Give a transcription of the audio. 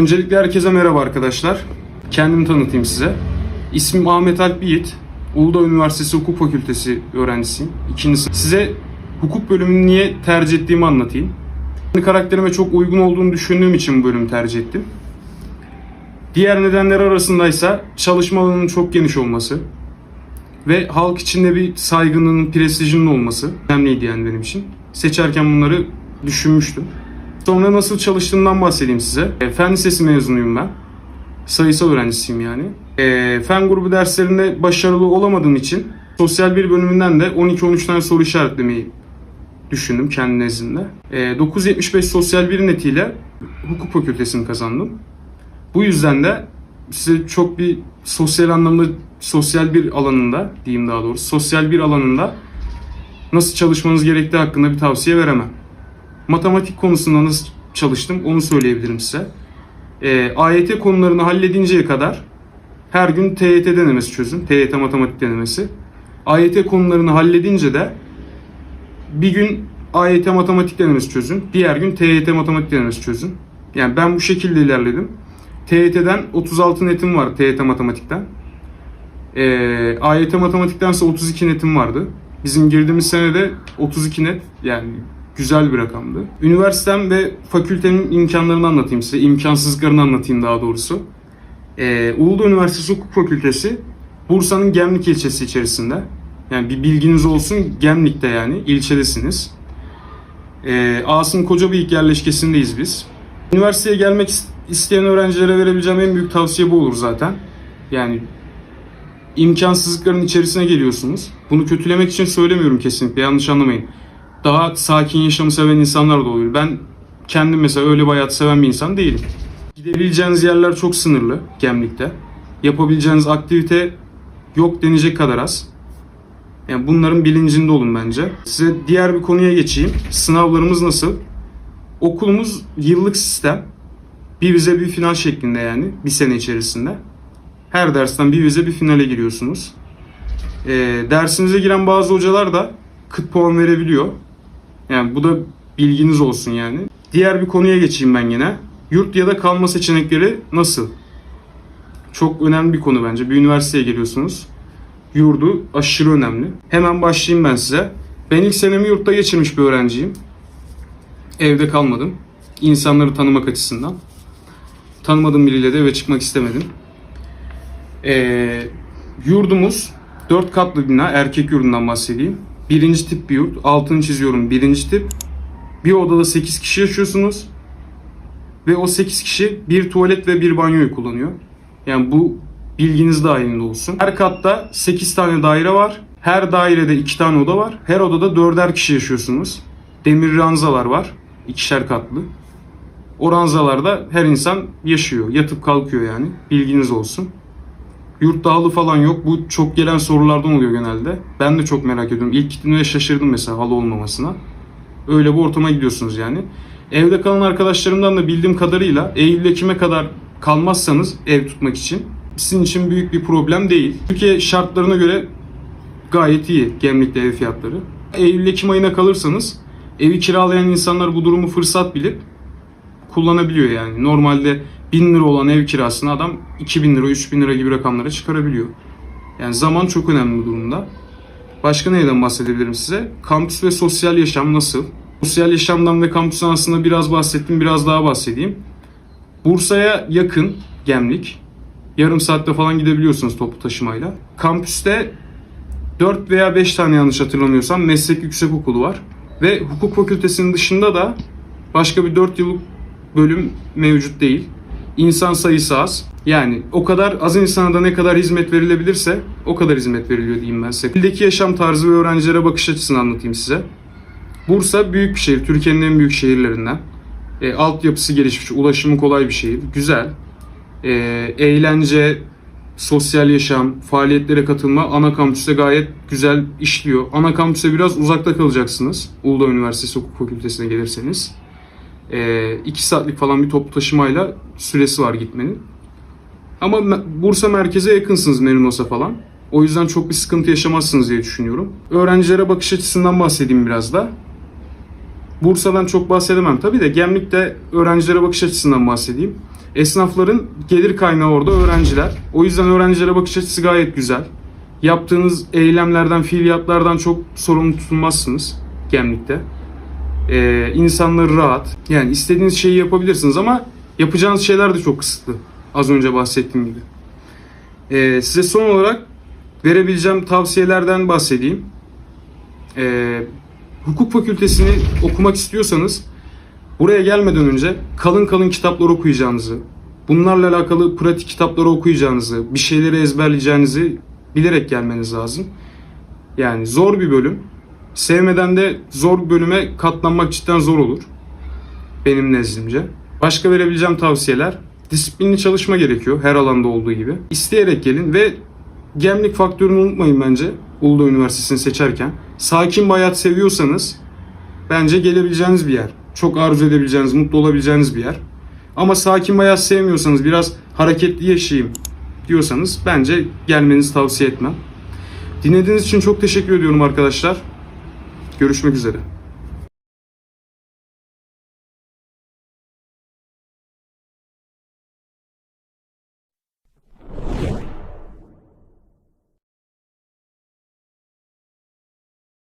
Öncelikle herkese merhaba arkadaşlar. Kendimi tanıtayım size. İsmim Ahmet Alp Yiğit. Uludağ Üniversitesi Hukuk Fakültesi öğrencisiyim. İkinci. Size hukuk bölümünü niye tercih ettiğimi anlatayım. Karakterime çok uygun olduğunu düşündüğüm için bu bölümü tercih ettim. Diğer nedenler arasındaysa çalışma alanının çok geniş olması ve halk içinde bir saygının, prestijinin olması önemliydi yani benim için. Seçerken bunları düşünmüştüm. Sonra nasıl çalıştığımdan bahsedeyim size. E, Fen lisesi mezunuyum ben. Sayısal öğrencisiyim yani. E, fen grubu derslerinde başarılı olamadığım için sosyal bir bölümünden de 12-13 tane soru işaretlemeyi düşündüm kendi nezdimde. E, 975 sosyal bir netiyle hukuk fakültesini kazandım. Bu yüzden de size çok bir sosyal anlamda, sosyal bir alanında diyeyim daha doğrusu, sosyal bir alanında nasıl çalışmanız gerektiği hakkında bir tavsiye veremem. Matematik konusunda nasıl çalıştım onu söyleyebilirim size. Ee, AYT konularını halledinceye kadar her gün TYT denemesi çözün. TYT matematik denemesi. AYT konularını halledince de bir gün AYT matematik denemesi çözün. Diğer gün TYT matematik denemesi çözün. Yani ben bu şekilde ilerledim. TYT'den 36 netim var TYT matematikten. Ee, AYT matematiktense 32 netim vardı. Bizim girdiğimiz senede 32 net yani güzel bir rakamdı. Üniversitem ve fakültenin imkanlarını anlatayım size. imkansızlıklarını anlatayım daha doğrusu. Ee, Uludağ Üniversitesi Hukuk Fakültesi Bursa'nın Gemlik ilçesi içerisinde. Yani bir bilginiz olsun Gemlik'te yani ilçedesiniz. Ee, Asım Kocabıyık yerleşkesindeyiz biz. Üniversiteye gelmek is- isteyen öğrencilere verebileceğim en büyük tavsiye bu olur zaten. Yani imkansızlıkların içerisine geliyorsunuz. Bunu kötülemek için söylemiyorum kesinlikle yanlış anlamayın. Daha sakin yaşamı seven insanlar da oluyor. Ben kendim mesela öyle bir hayat seven bir insan değilim. Gidebileceğiniz yerler çok sınırlı Gemlik'te. Yapabileceğiniz aktivite yok denecek kadar az. Yani bunların bilincinde olun bence. Size diğer bir konuya geçeyim. Sınavlarımız nasıl? Okulumuz yıllık sistem. Bir vize bir final şeklinde yani bir sene içerisinde. Her dersten bir vize bir finale giriyorsunuz. Ee, dersinize giren bazı hocalar da kıt puan verebiliyor. Yani bu da bilginiz olsun yani. Diğer bir konuya geçeyim ben yine. Yurt ya da kalma seçenekleri nasıl? Çok önemli bir konu bence. Bir üniversiteye geliyorsunuz. Yurdu aşırı önemli. Hemen başlayayım ben size. Ben ilk senemi yurtta geçirmiş bir öğrenciyim. Evde kalmadım. İnsanları tanımak açısından. Tanımadığım biriyle de eve çıkmak istemedim. Ee, yurdumuz 4 katlı bina, erkek yurdundan bahsedeyim. Birinci tip bir yurt, altını çiziyorum birinci tip. Bir odada 8 kişi yaşıyorsunuz. Ve o 8 kişi bir tuvalet ve bir banyoyu kullanıyor. Yani bu bilginiz dahilinde olsun. Her katta 8 tane daire var. Her dairede 2 tane oda var. Her odada 4'er kişi yaşıyorsunuz. Demir ranzalar var. ikişer katlı. O ranzalarda her insan yaşıyor. Yatıp kalkıyor yani. Bilginiz olsun. Yurtta halı falan yok. Bu çok gelen sorulardan oluyor genelde. Ben de çok merak ediyorum. İlk gittiğimde şaşırdım mesela halı olmamasına. Öyle bir ortama gidiyorsunuz yani. Evde kalan arkadaşlarımdan da bildiğim kadarıyla Eylül-Ekim'e kadar kalmazsanız ev tutmak için sizin için büyük bir problem değil. Türkiye şartlarına göre gayet iyi Gemlik'te ev fiyatları. Eylül-Ekim ayına kalırsanız evi kiralayan insanlar bu durumu fırsat bilip kullanabiliyor yani. Normalde 1000 lira olan ev kirasını adam 2000 lira, 3000 lira gibi rakamlara çıkarabiliyor. Yani zaman çok önemli bu durumda. Başka neyden bahsedebilirim size? Kampüs ve sosyal yaşam nasıl? Sosyal yaşamdan ve kampüsten aslında biraz bahsettim, biraz daha bahsedeyim. Bursa'ya yakın Gemlik. Yarım saatte falan gidebiliyorsunuz toplu taşımayla. Kampüste 4 veya 5 tane yanlış hatırlamıyorsam meslek yüksek okulu var. Ve hukuk fakültesinin dışında da başka bir 4 yıllık bölüm mevcut değil. İnsan sayısı az. Yani o kadar az insana da ne kadar hizmet verilebilirse o kadar hizmet veriliyor diyeyim ben size. Bildeki yaşam tarzı ve öğrencilere bakış açısını anlatayım size. Bursa büyük bir şehir. Türkiye'nin en büyük şehirlerinden. E, altyapısı gelişmiş, ulaşımı kolay bir şehir. Güzel. E, eğlence, sosyal yaşam, faaliyetlere katılma ana kampüste gayet güzel işliyor. Ana kampüse biraz uzakta kalacaksınız. Uludağ Üniversitesi Hukuk Fakültesine gelirseniz. 2 saatlik falan bir toplu taşımayla süresi var gitmenin. Ama Bursa merkeze yakınsınız Merinos'a falan. O yüzden çok bir sıkıntı yaşamazsınız diye düşünüyorum. Öğrencilere bakış açısından bahsedeyim biraz da. Bursa'dan çok bahsedemem tabii de Gemlik'te öğrencilere bakış açısından bahsedeyim. Esnafların gelir kaynağı orada öğrenciler. O yüzden öğrencilere bakış açısı gayet güzel. Yaptığınız eylemlerden, fiiliyatlardan çok sorumlu tutulmazsınız Gemlik'te. Ee, insanları rahat. Yani istediğiniz şeyi yapabilirsiniz ama yapacağınız şeyler de çok kısıtlı. Az önce bahsettiğim gibi. Ee, size son olarak verebileceğim tavsiyelerden bahsedeyim. Ee, hukuk fakültesini okumak istiyorsanız buraya gelmeden önce kalın kalın kitaplar okuyacağınızı, bunlarla alakalı pratik kitapları okuyacağınızı, bir şeyleri ezberleyeceğinizi bilerek gelmeniz lazım. Yani zor bir bölüm. Sevmeden de zor bölüme katlanmak cidden zor olur. Benim nezdimce. Başka verebileceğim tavsiyeler. Disiplinli çalışma gerekiyor her alanda olduğu gibi. İsteyerek gelin ve gemlik faktörünü unutmayın bence Uludağ Üniversitesi'ni seçerken. Sakin bir hayat seviyorsanız bence gelebileceğiniz bir yer. Çok arzu edebileceğiniz, mutlu olabileceğiniz bir yer. Ama sakin hayat sevmiyorsanız, biraz hareketli yaşayayım diyorsanız bence gelmenizi tavsiye etmem. Dinlediğiniz için çok teşekkür ediyorum arkadaşlar. Görüşmek üzere.